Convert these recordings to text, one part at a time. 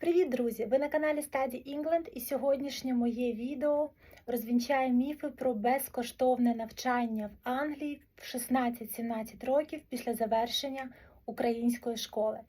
Привіт, друзі! Ви на каналі Study England і сьогоднішнє моє відео розвінчає міфи про безкоштовне навчання в Англії в 16-17 років після завершення української школи.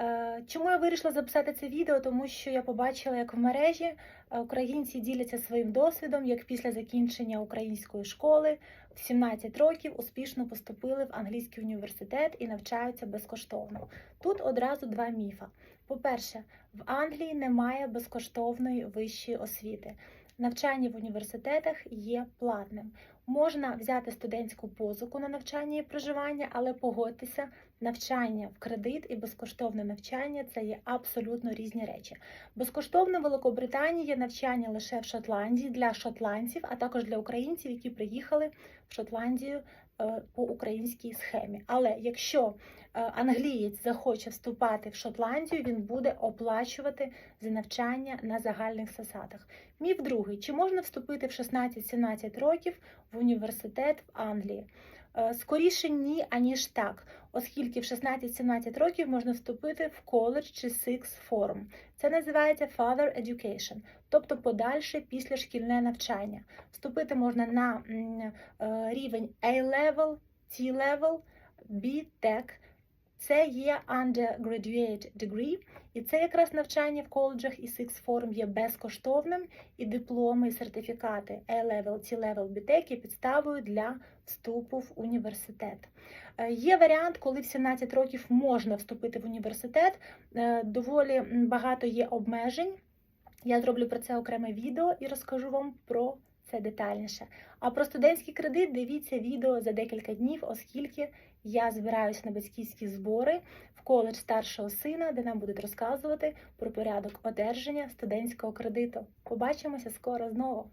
Е, Чому я вирішила записати це відео? Тому що я побачила, як в мережі е, українці діляться своїм досвідом, як після закінчення української школи в 17 років успішно поступили в англійський університет і навчаються безкоштовно. Тут одразу два міфа. По-перше, в Англії немає безкоштовної вищої освіти. Навчання в університетах є платним. Можна взяти студентську позику на навчання і проживання, але погодьтеся, навчання в кредит і безкоштовне навчання це є абсолютно різні речі. Безкоштовне в Великобританії є навчання лише в Шотландії для шотландців, а також для українців, які приїхали в Шотландію по українській схемі. Але якщо е, англієць захоче вступати в Шотландію, він буде оплачувати за навчання на загальних засадах. Міф другий: чи можна вступити в 16-17 років в університет в Англії? Е, Скоріше ні, аніж так, оскільки в 16-17 років можна вступити в коледж чи сикс form. Це називається Father Education, тобто подальше післяшкільне навчання. Вступити можна на е, рівень A-level, T-level, B-Tech. Це є undergraduate degree, і це якраз навчання в коледжах і sixth form є безкоштовним, і дипломи, і сертифікати A-level, T-level, B-Tech є підставою для вступу в університет. Е, Є варіант, коли в 17 років можна вступити в університет. Е, Доволі багато є обмежень. Я зроблю про це окреме відео і розкажу вам про це детальніше. А про студентський кредит дивіться відео за декілька днів, оскільки я збираюся на батьківські збори в коледж старшого сина, де нам будуть розказувати про порядок одержання студентського кредиту. Побачимося скоро знову.